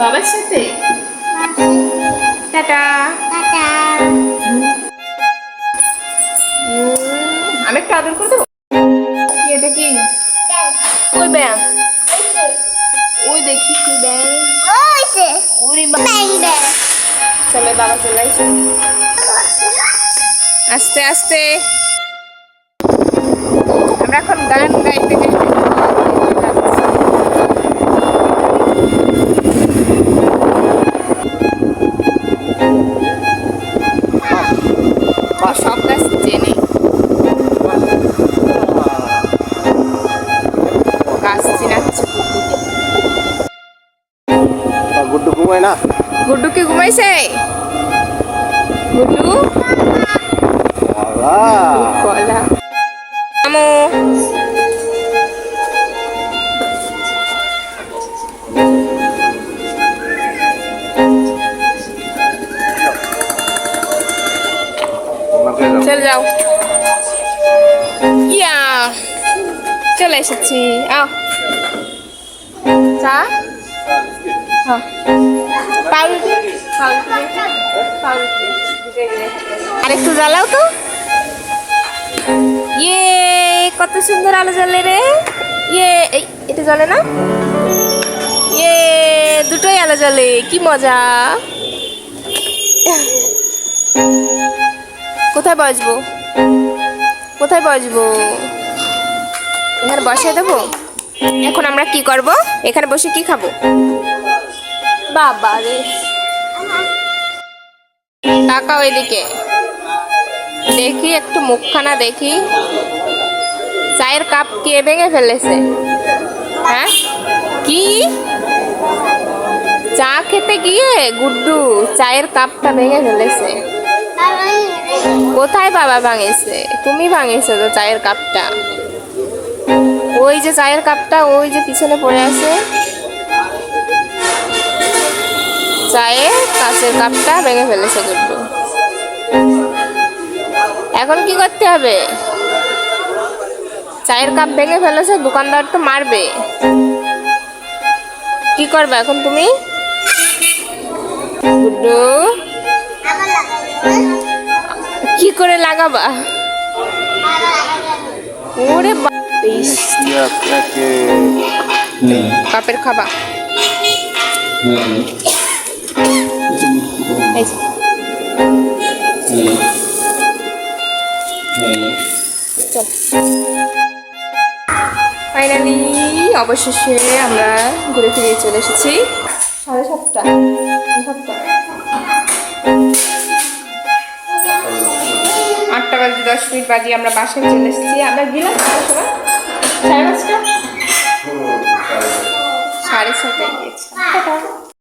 বাবার সাথে? টাটা। উম, আমি একটু আদর করে দেবো? এটা কি? ওই ব্যাং। ওই দেখি কি ব্যাং। ওরে চলে বাবা চলে আসে। আস্তে আস্তে। আমরা এখন গান গাইতে গাইতে সব গাছ চেনে গাছ চিনাচ্ছে গুড্ডু ঘুমায় না? গুড্ডু কি ঘুমাইছে? গুড্ডু? কলা। আমো চল যাও। ইয়া, চলে এসেছি। আও চা? হ্যাঁ। আর একটু জ্বালাও তো। ইয়ে কত সুন্দর আলো জ্বলে রে। ইয়ে এই, এটা জ্বলে না? ইয়ে দুটোই আলো জ্বলে। কি মজা। কোথায় বসবো? কোথায় বসবো? এখানে বসে দেবো? এখন আমরা কি করব? এখানে বসে কি খাব? বাবা রে তাকাও এদিকে। দেখি একটু মুখখানা দেখি। চায়ের কাপ কে ভেঙে ফেলেছে? হ্যাঁ? কি? চা খেতে গিয়ে গুড্ডু চায়ের কাপটা ভেঙে ফেলেছে। কোথায় বাবা ভাঙেছে? তুমি ভাঙেছো তো চায়ের কাপটা? ওই যে চায়ের কাপটা, ওই যে পিছনে পড়ে আছে। চায়ের কাঁচের কাপটা ভেঙে ফেলেছে গুড্ডু এখন কি করতে হবে? চায়ের কাপ ভেঙে ফেলেছে, দোকানদার তো মারবে। কি করবে এখন তুমি? গুড্ডু? করে লাগাবা। ওরে বা- ইস, একে কাপের খাবা ফাইনালি অবশেষে আমরা ঘুরে ফিরে চলে এসেছি। সাড়ে সাতটা। সাতটা। দশ মিনিট বাজে আমরা বাসায় চলে এসেছি। আমরা গেলাম সময় সাড়ে পাঁচটা? সাড়ে ছটায় গিয়েছি।